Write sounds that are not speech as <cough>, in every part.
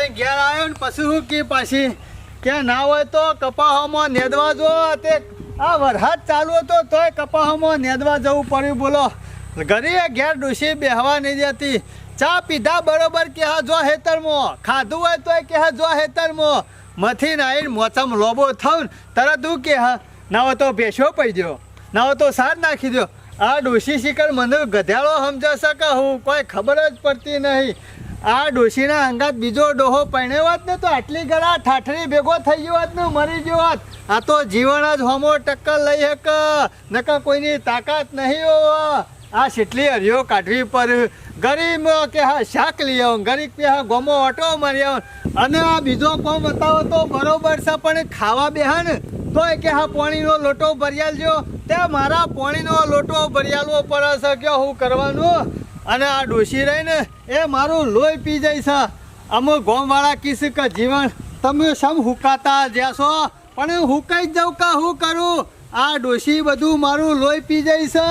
લઈને ઘેર આવ્યો ને પછી કી પાછી? કે ના હોય તો કપાહમાં નેદવા જો. તે આ વરસાદ ચાલુ હતો તોય કપાહમાં નેદવા જવું પડ્યું. બોલો ઘરે ઘેર ડૂસી બેહવા નહીં જતી ચા પીધા બરોબર કે જો હેતરમાં. ખાધું હોય તોય કે જો હેતરમાં. મથી નાઈને મોચમ લોબો થયું તરત હું કે હા ના હોય તો ભેસો પડી ગયો ના હોય તો સાર નાખી દો આ ડોશી શિકર મને ગધેડો સમજા શકા હું કોઈ ખબર જ પડતી નહીં. આ ડોશીના અંગાત બીજો ડોહો પરણ્યો હોત ને તો આટલી ગળા ઠાઠરી ભેગો થઈ ગયો હોત ને, મરી ગયો હોત. આ તો જીવન જ હોમો ટક્કર લઈ હક, નકર કોઈની તાકાત નહીં હોવા આ કેટલી હરિયો કાઢવી પર, ગરીબ કે હા શાક લઈ આવો, ગરીબ કે હા ગોમો ઓટો મારી આવો. અને આ બીજો કોમ બતાવો તો બરોબર છે, પણ ખાવા બેહા ને તોય કે હા પોણીનો લોટો ભરિયાલ જો. તે મારા પોણીનો લોટો ભરિયાલવો પડે છે કે હું કરવાનું? અને આ ડોશી રહીને એ મારું લોહી પી જાય છે. અમુક ગોમવાળા કીસ કે જીવન તમે સમ હુકાતા જ્યાં છો? પણ હુકાઈ જાઉં કે હું કરું? આ ડોશી બધું મારું લોહી પી જાય છે.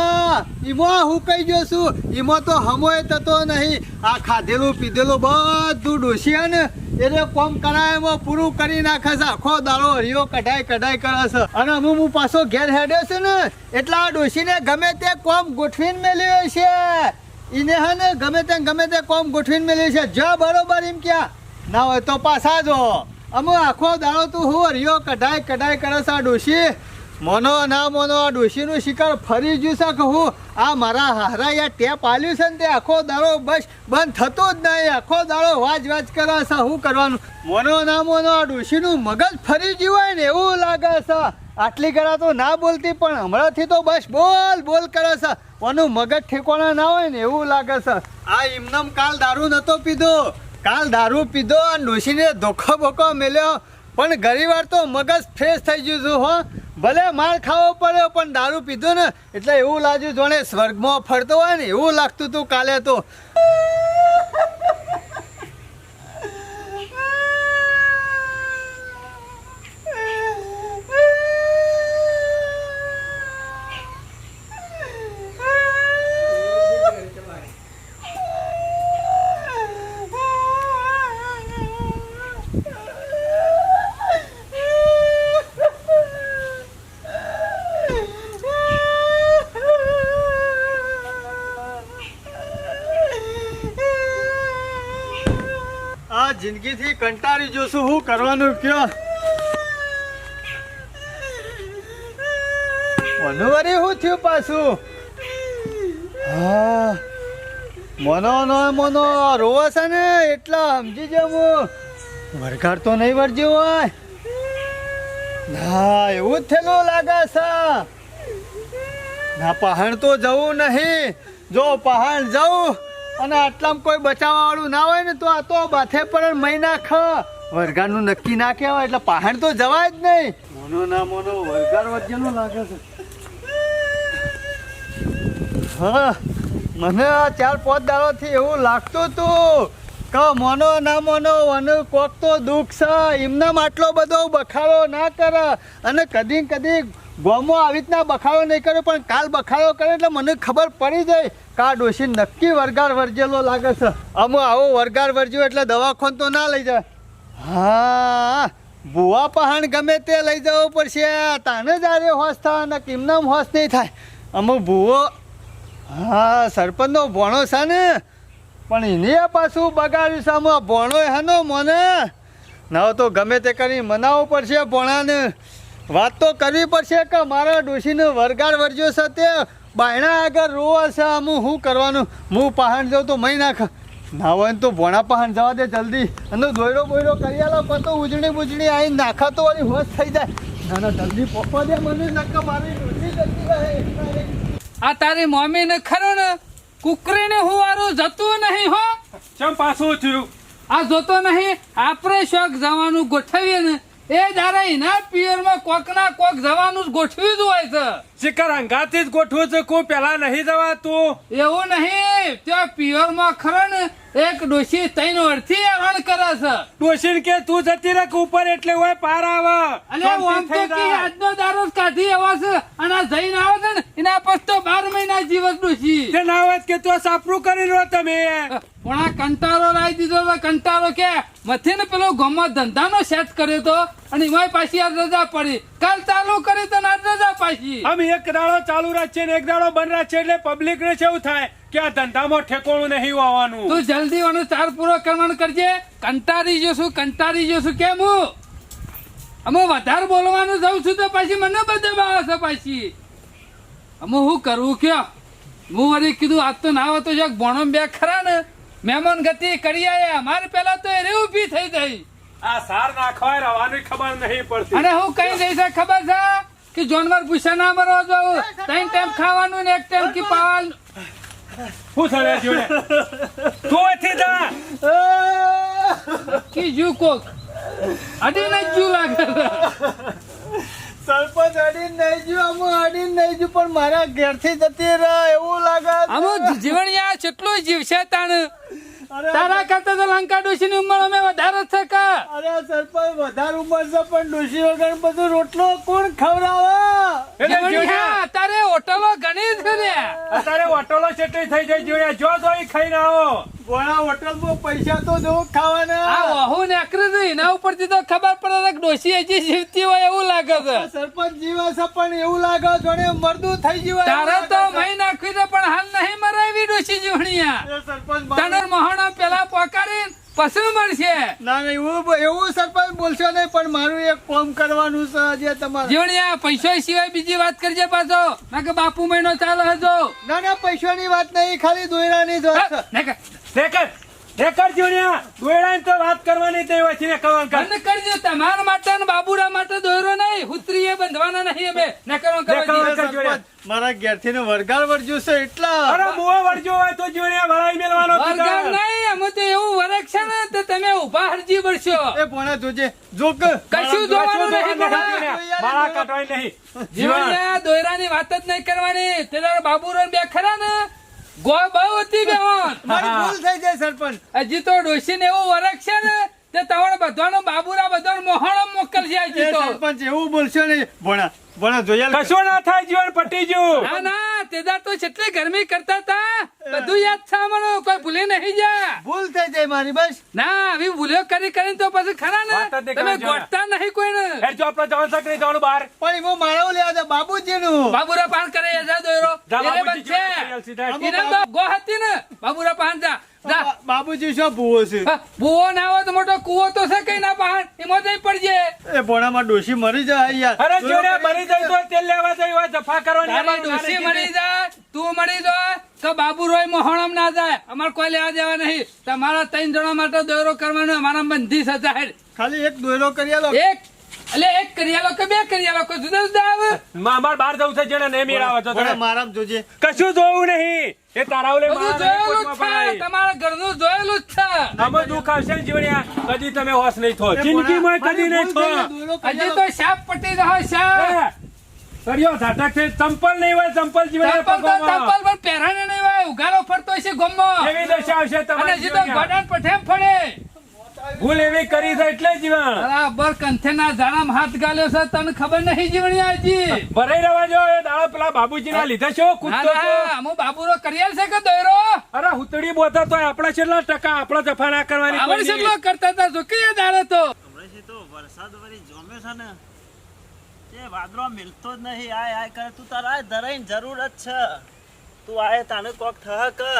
એમાં હુકાઈ ગયો છું. એમાં તો હમોય થતો નહીં. આ ખાધેલું પીધેલું બધું ડોશી ને એટલે કોમ કરાય એમાં પૂરું કરી નાખે છે. આખો દાડો હરિયો કઢાઈ કઢાઈ કરે છે. અને અમુક હું પાછો ઘેર હેડ્યો છે ને, એટલે આ ડોશીને ગમે તે કોમ ગોઠવીને મેલ્યો છે ઈને હે ગમે તે ગમે તે કોમ ગોઠવીને મેલ્યું છે. જ બરોબર એમ ક્યાં. ના હોય તો પાછા જો. અમુ આખો દાડો તું હું હરિયો કઢાઈ કઢાઈ કરે છે ડોશી. મોનો ના મોનો, આ ડોશીનું શિકાર ફરી ગયું છે કહું આ મારા હારા યા ટેપ આલ્યું છે ને તે આખો દાડો બસ બંધ થતો જ નહીં. આખો દાડો વાજ વાજ કરે છે. શું કરવાનું? મોનો ના મોનો, આ ડોશીનું મગજ ફરી ગયું હોય ને એવું લાગે છે. આટલી કરા તો ના બોલતી, પણ હમણાંથી તો બસ બોલ બોલ કરે છે. ઓનું મગજ ઠેકોણા ના હોય ને એવું લાગે છે. આ ઇમનમ કાલ દારૂ નહોતો પીધો. કાલ દારૂ પીધો અને ડોશીને ધોખો બોખો મેલ્યો. પણ ઘણી વાર તો મગજ ફ્રેશ થઈ ગયું છું, હો. ભલે માર ખાવો પડ્યો, પણ દારૂ પીધો ને, એટલે એવું લાગ્યું જોણે સ્વર્ગમાં ફરતો હોય ને, એવું લાગતું હતું કાલે તો. આ જિંદગીથી કંટાળી જોશું. શું કરવાનું કયો? મનોવરી શું થયું પાછું? હા. મનો નો મનો રોવા છે ને? એટલા સમજી જાઉં હું. તો નહીં વરજ્યો હોય. ના એવું જ થયેલું લાગે છે. ના પહાણ તો જવું નહીં. જો પહાણ જવું અને આટલામાં કોઈ બચાવવા વાળું ના હોય ને તો આ તો બાથે પર મહિના ખ. વરગાડનું નક્કી ના કહેવાય એટલે પહાણ તો જવાય જ નહીં. મોનો ના મોનો વરગાડ વચ્ચેનું લાગે છે. હા મને આ ચાર પાંચ દાડોથી એવું લાગતું હતું. કે મોનો ના મોનો અને કોક તો દુઃખ છે. એમનામ આટલો બધો બખાડો ના કરે. અને કદી કદી ગોમો આવી રીતના બખાડો નહીં કર્યો પણ કાલ બખાડો કરે એટલે મને ખબર પડી જાય. કા ડોશી નક્કી વરગાર વર્જેલો લાગે છે. અમુક આવો વરગાર વર્જ્યો એટલે દવાખાન તો ના લઈ જાય. હા, ભૂવા પહાણ ગમે તે લઈ જવું પડશે. તાને જ આરે હોશ થાય ને કિમનામ હોશ નહીં થાય. અમુક ભૂવો, હા, સરપંચનો ભોણો છે ને. પણ એને પાછું બગાડ્યું છે ભણો હેનો મને. ના તો ગમે તે કરી મનાવવું પડશે ભોણાને. વાત તો કરવી પડશે કે મારા ડોશીને વરગાડ વર્જ્યો છે તે. બાયણા આગળ રોવા છે આમ શું કરવાનું? હું પહાણ જાઉં તો મહી નાખ. ના હોય તો ભોણા પહાણ જવા દે જલ્દી. અને દોયડો બોયડો કરી આલો પણ તો ઉજળી બુજળી આવી નાખા તો વળી હોશ થઈ જાય. ના ના, જલ્દી પપ્પા દે મને નક્કા મારી ડોશી જતી આ તારી મમ્મી ને ખરો ને? કુકરીને હુવારું જતું નહીં હો. ચમ પાછું થયું આ જોતો નહીં આપણે શોખ જવાનું ગોઠવીએ ને. એ દારા એના પિયરમાં કોક ના કોક જવાનું જ ગોઠવી જ હોય છે. શિખર હંગાથી જ ગોઠવું છે કોઈ પેલા નહીં જવાતું એવું નહીં ત્યાં પિયરમાં ખરો ને એક ડોશી તૈન વર્ષથી હરણ કરે છે. ડોશી કે તું જતી રાખ ઉપર એટલે હોય પાર આવે. અને આમ તો કે આજનો દારો કાઢી એવો છે અને આ જઈને આવે છે ને એના પછી તો બાર મહિના જીવસ ડોશી. તે ના હોય કે તું સાપરું કરી રહ્યો તમે. પણ આ કંટાળો લાવી દીધો તો કંટાળો કે મથી ને પેલો ગોમાં ધંધાનો સેટ કર્યો તો અને એમાં પાછી આ રજા પડી. કાલ ચાલુ કરી તો રજા પાછી. આમ એક દાડો ચાલુ રાખશે ને એક દાડો બંધ રાખશે એટલે પબ્લિક ને કેવું થાય કે આ ધંધામાં ઠેકોણું નહીં આવવાનું તું જલ્દી વાનો ચાર પૂરો કરવાનું કરજે. કંટાળી જશું કંટાળી જશું કેમ હું? અમે વધારે બોલવાનું જાઉં છું તો પછી મને બધા આવે છે પાછી. અમે હું કરવું કયો? હું વળી કીધું આજ તો ના હોય તો જક ભણો બે ખરા ને. મહેમાન ગતિ કરી આવ્યા મારે પેલા તો એ ઊભી થઈ ગઈ. આ સાર નાખવાય રવાની ખબર નહીં પડતી. અને હું કઈ દઈ ખબર છે કે જાનવર ભૂસા ના મરો જાઉં ત્રણ ટાઈમ ખાવાનું ને એક ટાઈમ કી પાવાનું શું થયું જોડે? તું એથી જા. કી જુ કોક અડી નહીં જુ લાગે સરપંચ અડીને નહીં જ્યું અમે અડીને નહીં જ્યું પણ મારા ઘેરથી જતી રહે એવું લાગે છે. આમ જીવણિયા કેટલું જીવશે તાણ. તારા કરતા તો લંકા ડોશીની ઉંમર અમે વધારે છે કા? અરે સરપંચ વધારે ઉંમર છે પણ ડોશી વગર બધું રોટલો કોણ ખવડાવે? તારે હોટલો ઘણી છે ને અત્યારે હોટલો ચેટલી થઈ જાય જોડે જો જો ખાઈ ખાઈને આવો. હોટલમાં પૈસા તો જો ખાવાના. આ વહુ નેકરી છે એના ઉપરથી તો ખબર પડે છે કે ડોશી હજી જીવતી હોય એવું લાગે છે. સરપંચ જીવે છે પણ એવું લાગે જોડે મરદું થઈ ગયું હોય તારે તો મહી નાખવી છે પણ હાલ નહીં મરાવી ડોશી જીવણીયા. સરપંચ તને મારું- મહાણા પેલા પોકારી પસંદ મળશે. ના ના એવું એવું સરપંચ બોલશો નહીં પણ મારું એક કોમ કરવાનું છે જે તમારે. જીવણિયા પૈસા સિવાય બીજી વાત કરજે પાછો. ના કે બાપુ મહિનો ચાલે હજો. ના ના પૈસાની વાત નહીં ખાલી દોયરાની જ વાત છે ના જોડ્યા તો વાત કરવાની તે હોય છે ને કવન કર બંધ કરજો તમારા માટે ને બાબુરા માટે દોયરો નહીં હુત્રીએ બંધવાના નહીં અમે. ને દેખાવ કરો કર મારા ઘેરથી ને વરગાળ વરજ્યું છે એટલા. અરે મુવો વળજો હોય તો જોડ્યા વળાઈ મેલવાનો વરગાળ નહીં અમે તો એવું વરખ છે ને તો તમે ઊભા હરજી પડશો એ પોણા જોજે. જોક. કશું જોવાનું નહીં મારા કટવાય નહીં જીવન દોયરાની વાત જ નહીં કરવાની. તે બાબુરા બાબુરો બે ખરા ને? ગો બહુ હતી બેહોન <laughs> મારી ભૂલ થઈ જાય સરપંચ. હજી તો ડોશી ને એવું વરખ છે ને તે તમારે બધાનો બાબુરા બધાનો મોહણો મોકલશે હજી તો સરપંચ એવું બોલશો નહીં. ભોણા ભોણા જોયા કશું ના થાય જીવન પટી ગયું. ના ના તેદાર તો કેટલી ગરમી કરતા તા. બધું યાદ છે મને કોઈ ભૂલી નહીં જા. ભૂલ થઈ જાય મારી બસ. ના હવે ભૂલ્યો કરી કરી તો પછી ખરા ને? તમે. ગોઠતા નહીં કોઈને? હેડ જો આપણે જવાનું સકરે જવાનું બહાર? પણ એમાં માળાઓ લેવા દે બાબુજીનું. બાબુરા પાન કરે જા દોયરો. જા એને. છે. એને ગો હતી ને? બાબુરા પાન જા બાબુજી શું ભૂવો છે? ભૂવો ના હોય તો મોટો કુવો તો છે કઈ ના પાન? એમાં જઈ પડજે એ ભોણામાં ડોશી મરી જાય યાર. અરે જોડે મરી જાય તો તેલ લેવા જાય હોય જફા કરવાની તારી અમારું ડોશી જાય તું મળી જાય તો બાબુ રોય મોહણમ ના જાય. અમારે કોઈ લેવા દેવા નહીં. તમારા ત્રણ જણા માટે દોરો કરવાનો અમારા બંધી છે ખાલી એક દોયરો કરી આલો. એક એટલે એક કરિયાલો કે બે કરિયાલો કોઈ જુદા જુદા આવે? માં બહાર જવું છે જેને નહીં મેળાવે તો ભોણા તમે. જોજે. કશું જોવું નહીં. એ તારા ઓલે બધું મારા નહીં જોયેલું જ છે. પડાય. તમારા ઘરનું જોયેલું જ છે. આમાં દુઃખ આવશે ને જીવણિયા? કદી તમે હોશ નહીં થો. જિંદગીમાં કદી નહીં થો. હજી તો શાપ પટી રહ્યો કર્યો ઝાટક છે. ચંપલ નહીં હોય ચંપલ જીવણિયા ચંપલ તો ચંપલ પણ પહેરાને નહીં હોય. ઉઘાડો ફરતો હશે ગમમાં. એવી દશા આવશે અને તમારી હજી તો જીવણિયા. ગોડાન પઠેમ ફળે ભૂલ એવી કરી છે એટલે જીવન. બરાબર કંથેના ઝાડામાં હાથ ગાલ્યો છે. તને ખબર નહીં જીવણી હજી ભરાઈ રહેવા જો એ દાડો પેલા બાબુજીના લીધે છો. ના કૂદતો અમુ બાબુરો કરિયાલ છે કે દોયરો? અરે હુતડી બોતા તો આપડા છેલ્લા ટકા આપણા જફા ના કરવાની કેટલો કરતા હતા જો કે દાડે તો. વરસાદ જોમે છે ને. તે વાદળો મિલતો જ નહીં. આય આય, કરે. તું તારા આ ધરાઈને જરૂર જ છે. તું આય, તાને કોક થહ કે.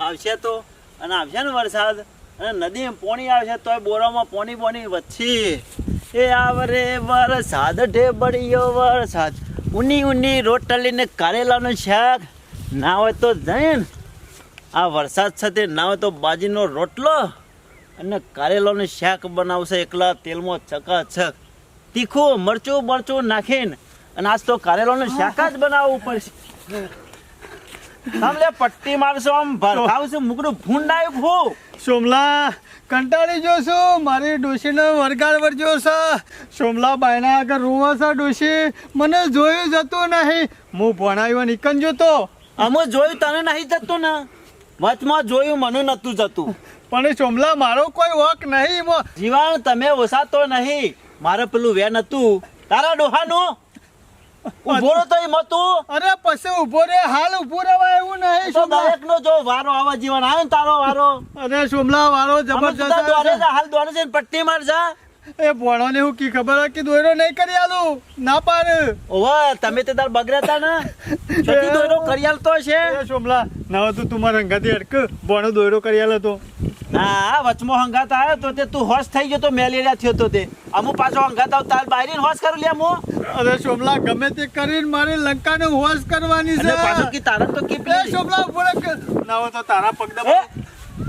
આવશે તો. અને આવશે ને વરસાદ. અને નદીમાં પોણી આવશે તોય બોરામાં પોણી પોણી વચ્ચે એ આવરે વરસાદ ઢેબડિયો વરસાદ. ઉની ઉની રોટલી ને કારેલાનું શાક. ના હોય તો જઈને આ વરસાદ સાથે ના હોય તો બાજીનો રોટલો. અને કારેલાનું શાક બનાવશે એકલા તેલમાં ચકાચક. તીખું મરચું મરચો નાખીને અને આજ તો કારેલાનું શાક જ બનાવવું પડશે. તમને પટ્ટી મારશો આમ ભરખાવશું મુકડું ભૂંડ આવ્યું ભૂ સોમલા કંટાળી જોશો મારી ડોશીનો વરગાડ વરજો છે. સોમલા બાયના આગળ રૂવો છે ડોશી. મને જોયું જતું નહીં. હું ભણાવ્યો નીકળ જોતો. અમે જોયું તને નહીં જતું ને? વચમાં જોયું મને નતું જતું. પણ સોમલા મારો કોઈ વક નહીં. જીવાણ તમે ઓસાતો નહીં. મારે પેલું વેન હતું. તારા ડોહાનું? ઊભો તો એમ હતું અરે પછી ઊભો રે હાલ ઊભો રહેવાય એવું નહીં તો દરેક નો જો વારો આવા જીવન આવે ને તારો વારો. અરે સોમલા વાળો અમે સીધા દ્વારે જબરજસ્ત જા, હાલ દ્વારે જઈને પટ્ટી માર એ ભણો ને હું કી ખબર કે દોયરો નહીં કરી આલું? ના પાડ. ઓવા તમે તે તાર બગડ્યા ને? છોટી દોયરો કરી આલતો છે સોમલા ના તું તું મારા અંગાથી અડક ભણો દોયરો કરી આલો તો. હા વચમાં હંગાત આવ્યો તો તે તું હોશ થઈ ગયો તો મેલેરિયા થયો તો તે. અમુ પાછો હંગાત આવ તાર બાયરીને હોશ કરું લે મો અરે શોભલા ગમે તે કરીને મારી લંકાને હોશ કરવાની છે. પાછો કી તારા તો કી પ્લે? શોભલા સોમલા ઊભો રે કે ના હો તો તારા પગ એ,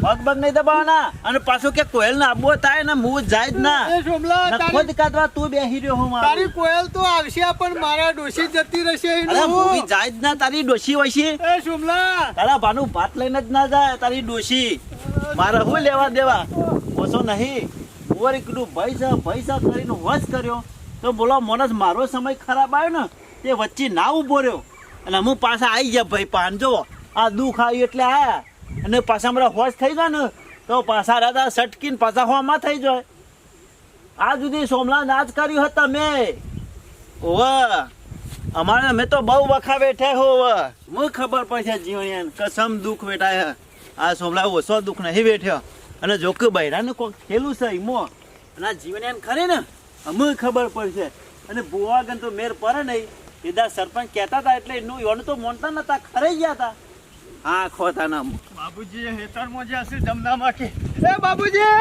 પગ પગ નહીં દબાવવાના. અને પાછો કે કોયલ ને આબો થાય ને મું જાય જ ના. ખુદ કાઢવા તું બેહી રહ્યો હું તારી કોયલ તો આવશે પણ મારા ડોશી જતી રહેશે અરે હું. જાય જ ના તારી ડોશી વશી એ સોમલા તારા ભાનુ ભાત લઈને જ ના જાય તારી ડોશી. મારે શું લેવા દેવા? ઓછો નહીં. ઓર એકલું પૈસા પૈસા કરીને વસ કર્યો. તો બોલો મોનસ મારો સમય ખરાબ આવ્યો ને, તે વચ્ચે ના ઊભો રહ્યો. અને હું પાછા આવી ગયા, ભાઈ, પાન જો આ દુઃખ આવ્યું એટલે આયા. અને પાછા મારા હોશ થઈ ગયા ને, તો પાછા રાતા સટકીને પાછા હોમાં થઈ જાય. આ સુધી સોમલા નાચ કર્યું હતા મેં ઓહ અમારે મેં તો બહુ વખા બેઠા હો હું ખબર પડશે જીવણિયાને? કસમ દુઃખ વેઠાય આ સોમલા ઓછો દુઃખ નહીં બેઠ્યો અને જો કે બૈરાને કોક ખેલું છે ઈમો અને આ જીવન એમ ખરે ને? અમે ખબર પડશે. અને ભૂવાગન તો મેર પડે નહીં. એદા સરપંચ કહેતા હતા એટલે એનું યોન તો મોનતા નતા ખરે ગયા હતા હા ખોતા ના બાબુજી હેતરમાં જ્યાં હશે જમનામાં કે એ બાબુજી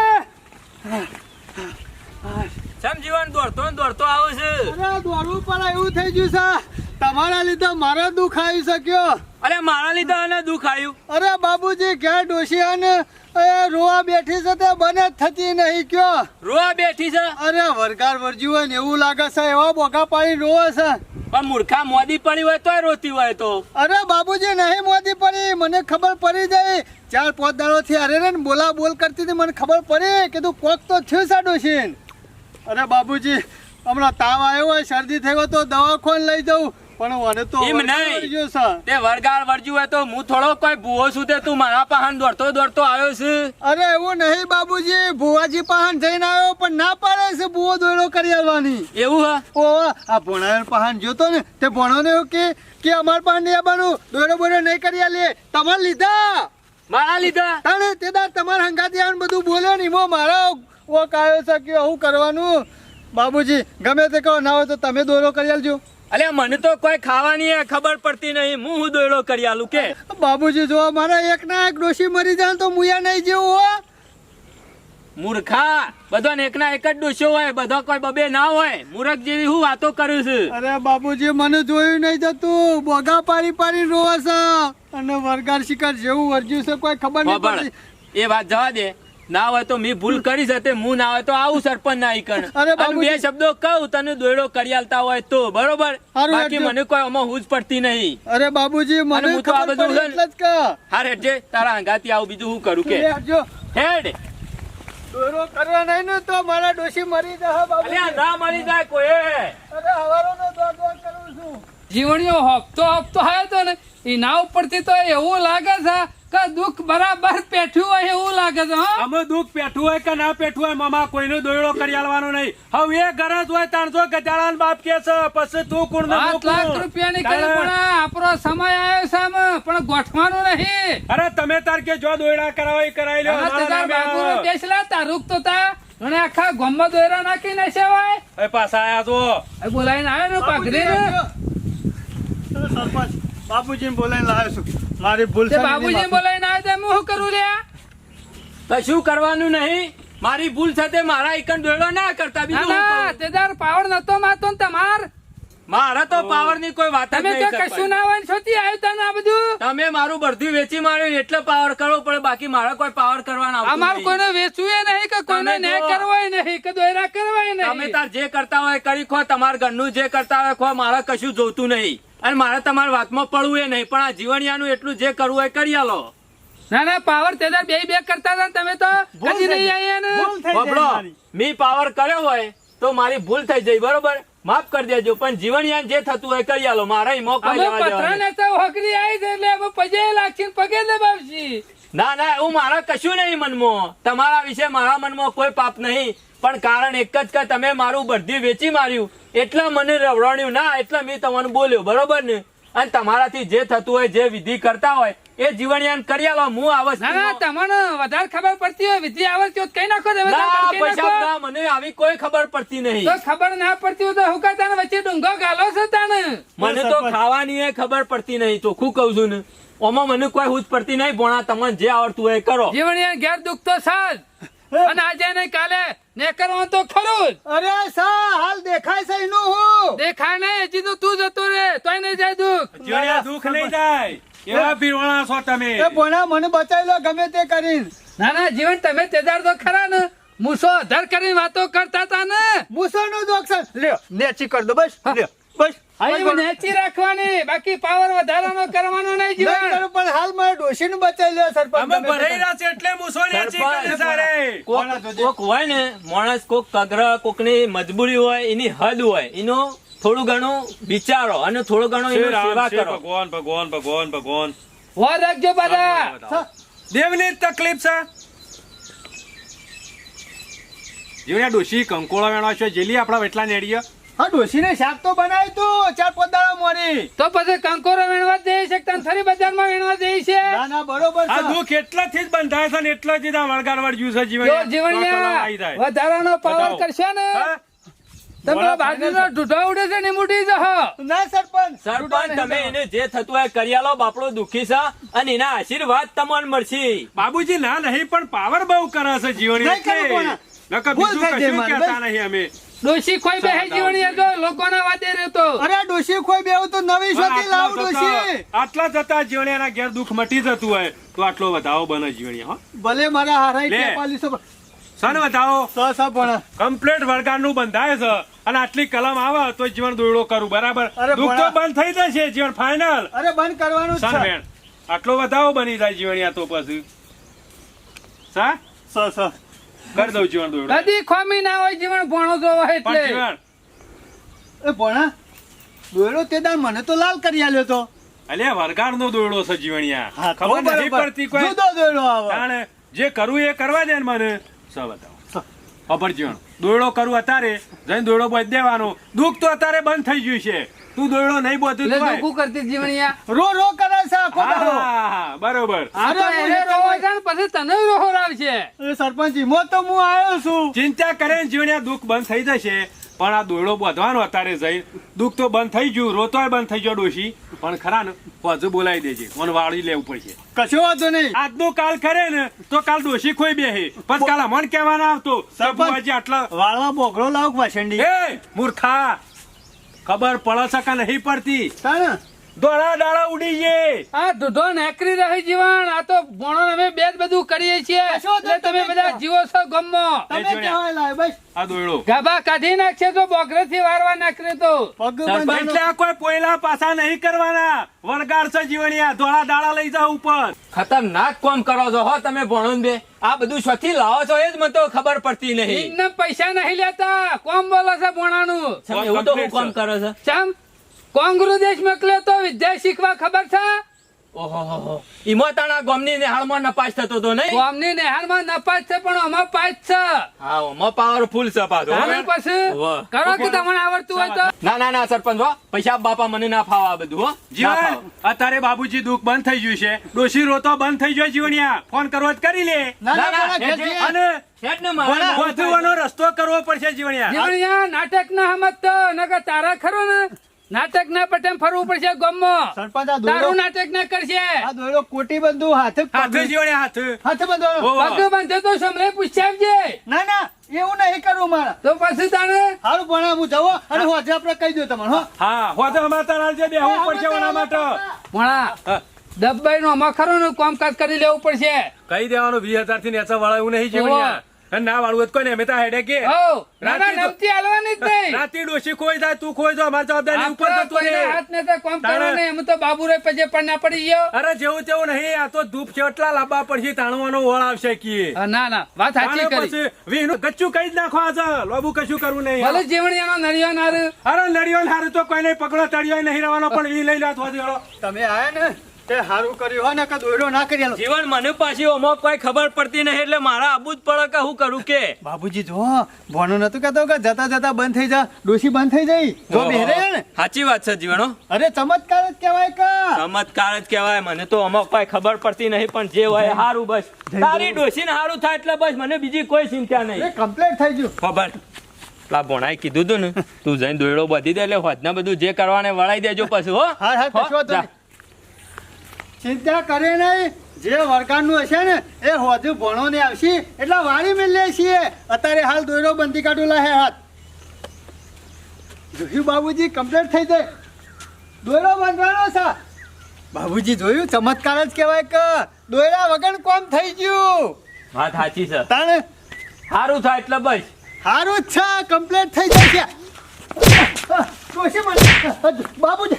ચમ જીવન દોડતો ને દોડતો આવે છે? અરે દોડવું પણ એવું થઈ ગયું છે. તમારા લીધે મારે દુઃખ આવી શક્યો. અરે મારા લીધે અને દુઃખ આવ્યું. અરે બાબુજી ક્યાં ડોશી અને રોવા બેઠી છે તે બને થતી નહીં કયો? રોવા બેઠી છે? અરે વરગાર વરજી હોય ને એવું લાગે છે એવા બોગા પાડી રોવે છે. પણ મૂર્ખા મોદી પડી હોય તોય રોતી હોય તો. અરે બાબુજી નહીં મોદી પડી મને ખબર પડી જાય ચાર પાંચ દાડોથી અરે રે ને બોલા બોલ કરતી હતી મને ખબર પડી. કે તું કોક તો થયું છે ડોશીન. અરે બાબુજી હમણાં તાવ આવ્યો હોય શરદી થઈ હોય તો દવાખોન લઈ જવું. પણ મને તો એમ નહીં. તે વરગાળ વર્જ્યું હોય તો હું થોડો કોઈ ભૂવો છું તે તું મારા પાહન દોડતો દોડતો આવ્યો છે. અરે એવું નહીં બાબુજી ભુવાજી પાહન જઈને આવ્યો પણ ના પાડે છે ભુવો દોડો કરી આવવાની એવું હા? ઓ આ ભણાવેલ પાહન જોતો ને તે ભણો ને કે કે અમાર પહાણ નહીં આવવાનું દોયડો બોયડો નહીં કરી આલીએ તમારે લીધા. મારા લીધા? તાણે તે દાર તમાર હંગાતી આવીને બધું બોલ્યો ને એમાં મારો ઓ કાયો છે કે હું કરવાનું? બાબુજી ગમે તે કહો ના હોય તો તમે દોરો કરી આલજો. અલે મને તો કોઈ ખાવાની ખબર પડતી નહીં. હું હું દોયડો કરી આલું કે? બાબુજી જો મારા એક ના એક ડોશી મરી જાય ને તો મુયા નહીં જેવું હો મૂર્ખા બધાને એકના એક જ ડોશો હોય બધા કોઈ બબે ના હોય. મૂર્ખ જેવી હું વાતો કરું છું. અરે બાબુજી મને જોયું નહીં જતું. બોગા પાડી પાડી રોવા છે. અને વરગાર શિકાર જેવું વર્જ્યું છે કોઈ ખબર નહીં પડતી. એ વાત જવા દે. ના હોય તો મેં ભૂલ કરી જતે તે હું ના હોય તો આવું સરપંચ ના ઈકણ. અને બે શબ્દો કહું તને દોયડો કરિયાલતા હોય તો બરોબર? બાકી મને કોઈ આમાં હુજ પડતી નહીં. અરે બાબુજી મને હું તો આ બધું ને- એટલે જ હાર તારા અંગાતી આવું બીજું હું કરું કે? હેડ દોરો કરવા નહીં ને તો મારા ડોશી મરી જશે બાબુ અલ્યા ના મરી જાય કોઈ અરે હવારોનો દોડ દોડ કરું છું. જીવણીઓ હપ્તો હપ્તો આવ્યો તો ને. એ ના ઉપરથી તો એવું લાગે છે કે દુઃખ બરાબર પેઠ્યું હોય એવું લાગે છે અમે દુઃખ પેઠું હોય કે ના પેઠું હોય મામા કોઈનો દોયડો કરી આલવાનો નહીં. હવે એ ગરજ હોય ત્રણસો ગજાળાનો બાપ કે છે પછી તું કોણ ને લાખ રૂપિયા ની કરી પણ આપણો સમય આવ્યો છે આમ પણ ગોઠવાનું નહીં. અરે તમે તાર કે જો દોયડા કરાવો એ કરાવી લો બેસલા તે તાર તો તા અને આખા ગામમાં દોયરા નાખી નાખ્યા ભાઈ. એ પાછા આયા છો. એ બોલાવીને આવ્યો ને પાઘરી સરપંચ બાબુજીને બોલાવીને લાવ્યો છું. મારી ભૂલ છે બાબુજી બોલાવીને આવ્યો તો હું કરું લ્યા કશું કરવાનું નહીં? મારી ભૂલ સાથે મારા એકન દોયડો ના કરતા બીજું ના? તે તાર પાવર નતો માતો ને તમાર. મારા તો પાવરની કોઈ વાત તમે તો કશું ના હોય છોતી આવ્યું તને આ બધું? તમે મારું બધું વેચી માર્યું એટલે પાવર કરવો પડે બાકી મારા કોઈ પાવર કરવાનો આવતું અમારું કોઈને વેચવું એ નહીં કે કોઈને તમે ન્યાય કરવો ય નહીં કે દોયરા કરવા તમે નહીં? તાર જે કરતા હોય કરી ખો તમારા ઘરનું જે કરતા હોય ખો મારે કશું જોતું નહીં. અને મારે તમારી વાતમાં પડવું એ નહીં પણ આ જીવણિયાનું એટલું જે કરવું હોય કરી આલો. ના ના પાવર તેદાર બે બે કરતા હતા તમે તો કદી નહીં. આયા ને. ભૂલ થઈ જાય બબડો મારી. મી પાવર કર્યો હોય તો મારી ભૂલ થઈ જાય બરોબર? માફ કરી દેજો પણ જીવનયાન જે થતું હોય કરી આલો. મારે એમાં કોઈ લેવા દેવા તો હોકરી આવી છે એટલે અમે પજે લાખી પગે દબાવશી. ના ના હું મારા કશું નહીં મનમાં. તમારા વિશે મારા મનમાં કોઈ પાપ નહીં. પણ કારણ એક જ કે તમે મારું બધી વેચી માર્યું. એટલા મને રવડાણ્યું. ના એટલે મેં તમને બોલ્યો. બરોબર ને? અને તમારાથી જે થતું હોય જે વિધિ કરતા હોય એ જીવનયાન કરી આલો. હું આવસ ના તમને વધારે ખબર પડતી હોય વિધિ આવસ તો કઈ નાખો તમે ના પૈસા ના મને આવી કોઈ ખબર પડતી નહીં. તો ખબર ના પડતી હોય તો હું તાને વચ્ચે ડુંગો ગાલો છો તાને? મને તો ખાવાની એ ખબર પડતી નહીં ચોખ્ખું કહું છું ને. ઓમાં મને કોઈ હુજ પડતી નહીં ભોણા તમને જે આવડતું હોય કરો. જીવનયાન ઘેર દુઃખ તો સાજ અને આજે ને કાલે ને કરવાનું તો ખરું અરે સા હાલ દેખાય છે એનું હું. દેખાય નહીં હજી તો તું જતો રે તોય નહીં જાય દુઃખ. જીવણિયા દુઃખ નહીં જાય. એવા પીરવાણા છો તમે. એ ભણા મને બચાવી લો ગમે તે કરીને. ના ના જીવન તમે તેદાર તો ખરા ને. મૂસો અધર કરીને વાતો કરતા હતા ને. મૂસો નું દોક્ષ લ્યો નેચી કર દો બસ લ્યો બસ. અહીં બસ, બસ. નેચી રાખવાની. બાકી પાવર વધારાનો કરવાનો નહીં નહીં જીવન. પણ હાલ મારે ડોશીનું બચાવી લ્યો સરપંચ અમે ભરાઈ છે એટલે મૂસો નેચી કરે સારે કોક કોક હોય ને માણસ કોક કગ્ર કોકની મજબૂરી હોય એની હદ હોય. એનો થોડું ઘણું વિચારો અને થોડું ઘણું એનો સેવા કરો. ભગવાન ભગવાન ભગવાન ભગવાન. વાર રાખજો બધા. દેવની તકલીફ છે. જીવણિયા ડોશી કંકોળો વેણો છે જેલી આપણા વેટલા નેડીએ હા ડોસીને શાક તો બનાવ્યું તું ચાર પાંચ દાડા મોડી. તો પછી કંકોરો વેણવા દે છે ફરી બજારમાં વેણવા દે છે ના ના બરોબર આ દુખ એટલા થી જ બંધાય છે ને એટલા જ આ વળગાડ વળગ્યું છે જો જીવણિયા જીવણિયા આવી જાય. વધારાનો પાવર કરશે ને? તમે બાજુનો ઢૂઢો ઉડે છે ને મૂટી જહો. ના સરપંચ. સરપંચ તમે એને જે થતું હોય કરી આલો બાપડો દુખી છે અને એના આશીર્વાદ તમને મળશે. બાબુજી ના નહીં પણ પાવર બહુ કરે છે જીવન નહીં કરું એટલે. નકર બીજું કશું કહેતા નહીં અમે. ડોશી કોઈ બે જીવણી હતો લોકોના વાતે રહેતો. અરે ડોશી કોઈ બેવું તો નવી શોધી લાવ આટલા ડોશી આટલા જતા જીવણીના ઘેર દુખ મટી જતું હોય તો આટલો વધાવો બને જીવણી હો. ભલે મારા હારાઈ લે. ટેપાલીસો સન વધાવો? સ સો પણ કમ્પ્લીટ વળગાડનું બંધાય છે અને આટલી કલમ આવે તો જીવન દોડો કરું બરાબર? દુખ તો બંધ થઈ જશે જીવન ફાઇનલ અરે બંધ કરવાનું છે. બેન આટલો વધાવો બની જાય જીવણિયા તો પછી. સા? સ સો. કરી દઉં જીવન દોડ કદી ખોમી ના હોય જીવન ભણો તો હોય પણ એટલે. જીવન. એ ભણા દોડો તે દાડ મને તો લાલ કરી આલ્યો તો. અલ્યા વરગાડનો દોડો છે જીવણિયા. ખબર નથી પડતી કોઈ. જુદો દોડો આવે. તાણે જે કરવું એ કરવા દે ને મને. સ બતાવો. ખબર જીવણ. દોડો કરું અત્યારે જઈને દોડો બોધ દેવાનો. દુઃખ તો અત્યારે બંધ થઈ ગયું છે. તું દોડો નહીં બોધું. કરતી જીવણિયા? રો રો કરે છે આખો હા, દાડો હા, હા, બરોબર. આ તો અરે એને મને છે ને પછી તને રોહો એ સરપંચ ઈમો તો હું આવ્યો છું. ચિંતા કરે ને દુઃખ બંધ થઈ જશે. પણ આ દોયડો બોધવાનો અત્યારે જઈ. દુઃખ તો બંધ થઈ ગયું રોતોય બંધ થઈ ગયો ડોશી. પણ ખરા ને હજુ બોલાવી દેજે. મને વાળી લેવું પડશે. કશો વાંધો નહીં. આજનું કાલ કરે ને તો કાલ ડોશી ખોઈ બેહે. પછી કાલ મન કહેવાના આવતો. સરપંચ. આટલા વાળવા બોગડો લાવ પાછળ એ મૂર્ખા. ખબર પડે છે કે નહીં પડતી? તાણે? દોડા ડાળા ઉડી જે. આ દૂધો નેકરી રહી જીવન. આ તો ભણો અમે બે જ બધું કરીએ છીએ. એટલે તમે બધા જીવો છો ગમો તમે કહેવાય લાવ બસ. આ દોયડો. ગાભા કાઢી નાખશે તો બોગરે થી વારવા નાખરે તો. એટલે કોઈ પોયલા પાછા નહીં કરવાના. વળગાડ છે જીવણિયા. ધોળા ડાળા લઈ જાવ ઉપર. ખતરનાક કોમ કરો છો હો તમે ભણો ને બે. આ બધું સ્વથી લાવો છો એ જ મને તો ખબર પડતી નહીં. પૈસા નહીં લેતા. કોમ બોલો છે ભણાનું એવું તો કોમ કરો છો? ચમ? કોંગ્રુ દેશ મોકલ્યો તો વિદ્યા શીખવા ખબર છે? ઓહો ઈમો તાણા ગોમની નિહાળમાં નપાસ થતો તો નહીં? કોમની નેહારમાં નપાસ છે પણ અમાર પાસ છે. હા ઓમાં પાવરફુલ છે પાછો હો. પછી કરો કે તમને આવડતું હોય તો? ના ના ના સરપંચ હો. પૈસા બાપા મને ના ફાવા આ બધું હો. જીવન અત્યારે બાબુજી દુઃખ બંધ થઈ ગયું છે. ડોશી રોતો બંધ થઈ ગયો જીવણિયા. ફોન કરવો જ કરી લે. ના ના. અને રસ્તો કરવો પડશે જીવણિયા. જીવણિયા નાટક ના સમજતો નકર તારા ખરો ને. નાટક ના પટેમ ફરવું પડશે ગમો. સરપંચ તારું નાટક ના કરશે. કોટી બંધુ હાથે હાથે જોડે હાથ. હાથે બંધો પગ બંધો તો સમરે પૂછ્યા આવજે ના ના એવું નહીં કરવું મારા. તો પછી તાણે સારું ભણા હું જવો અને હોજે આપણે કહી દો તમારે હો. હા અમારે તારા જે બેહવું પડશે ઓના માટે. ભણા દબાઈ નો અમારે ખરું કામકાજ કરી લેવું પડશે. કહી દેવાનું વીસ હજારથી નેચા વાળા એવું નહીં જીવણિયા ના વાળું કોઈને અમે તો હેડે કે? રાતે તો- નમતી હાલવાની જ નહીં. રાતે ડોશી કોઈ થાય તું કોઈ જો અમારી જવાબદારી ઉપર હાથ ને તો કોમ કરો નહીં, એમ તો બાબુ રે પછી પણ ના પડી ગયો. અરે જેવું તેવું નહીં આ તો ધૂપ છેટલા લાંબા પડશે તાણવાનો વળ આવશે કી. ના ના વાત સાચી કરી. વીનું ગચ્ચું કઈ જ નાખો આ લોબુ કશું કરવું ભલે નહીં એનો નળિયો નાર અરે લડ્યો નાર તો કોઈ નહીં પકડો તળિયો નહીં રહેવાનો પણ વી લઈ લો તમે આયા ને? તે સારું કર્યું હોય ને કે દોયડો ના કરી જીવન મને પાછી ઓમાં કોઈ ખબર પડતી નહીં એટલે મારા આબુ જ પડે કે હું કરું કે? બાબુજી જો ભણું નતું કહેતો કે જતા જતા બંધ થઈ જા ડોશી બંધ થઈ જઈ. જો બેરે ને? સાચી વાત છે જીવણો. અરે ચમત્કાર જ કહેવાય કે. ચમત્કાર જ કહેવાય. મને તો આમાં કોઈ ખબર પડતી નહીં પણ જે હોય સારું બસ. તારી ડોસીને સારું થાય એટલે બસ મને બીજી કોઈ ચિંતા નહીં. કમ્પ્લીટ થઈ ગયું. ખબર. પેલા ભણાઈ કીધું તું ને તું જઈને દોયડો બધી દે એટલે હોદના બધું જે કરવાને વળાઈ દેજો પછી હો. હા હા. ચિંતા કરે નહીં. જે વરગાડનું હશે ને એ હોજુ ભણો ને આવશે. એટલે વાળી મેલીએ છીએ. અત્યારે હાલ દોરો બંધી કાઢું લાહે હાથ. જોયું બાબુજી કમ્પ્લીટ થઈ જાય. દોરો બંધવાનો છે. બાબુજી જોયું? ચમત્કાર જ કહેવાય કે દોયડા વગર કોમ થઈ ગયું. વાત સાચી છે. તાણે? સારું થાય એટલે બસ. સારું જ છે. કમ્પ્લીટ થઈ જાય છે. બાબુજી.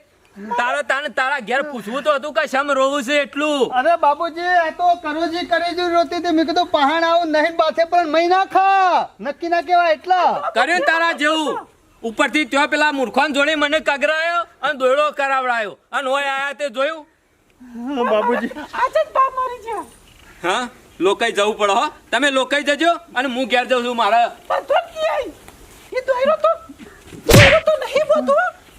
તારે તાને તારા ઘેર પૂછવું તો હતું કે શમ રોવું છે એટલું? અરે બાબુજી આ તો કરોજી કરેજી રોતી હતી. મેં કીધું પહાણ આવું નહીં બાથે પણ મહી ના ખા. નક્કી ના કેવા એટલા. કર્યું તારા જેવું. ઉપરથી ત્યાં પેલા મૂર્ખાન જોડે મને કગરાયો અને દોયડો કરાવડાયો. અને હોય આયા તે જોયું? બાબુજી હા? લોકાઈ જવું પડે હો. તમે લોકાઈ જજો અને હું ઘેર જઉં છું મારા. પણ તો કી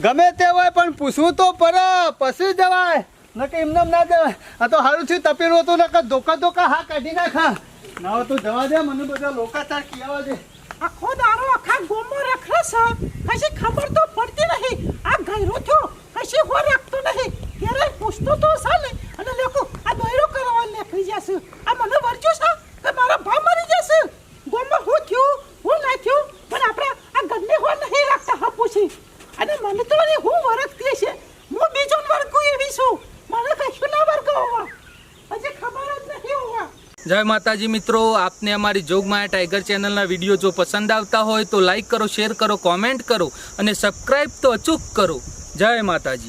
ગમે તે હોય, પણ પૂછવું તો પર પછી જવાય. નકે એમને એમ ના જવાય. આ તો સારું થયું, તપેલું હતું નકે ધોકા ધોકા હા કાઢી નાખા. ના તો જવા દે, મને બધા લોકાચાર કિયાવા દે. આખો દારો આખા ગોમો રખડે છે. કશી ખબર તો પડતી નહીં. આ ગયરો થયો, કશી હો રાખતો નહીં. ત્યારે પૂછતો તો સાલે અને લોકો આ દોયરો કરવા લેખી જશે. આ મને વર્જ્યો છે કે મારા ભાવ મરી જશે ગોમમાં હું થયું હું ના થયું પણ આપણે આ ગંદે હો નહીં રાખતા હા પૂછી અને મને તો વળી હું વરખતી છે. હું બીજો વર્ગું એવી છું. મને કશું ના હોવા. હજી ખબર જ નથી હોવા. જય માતાજી મિત્રો, આપને અમારી જોગમાયા ટાઈગર ચેનલના વીડિયો જો પસંદ આવતા હોય તો લાઈક કરો, શેર કરો, કોમેન્ટ કરો અને સબસ્ક્રાઈબ તો અચૂક કરો. જય માતાજી.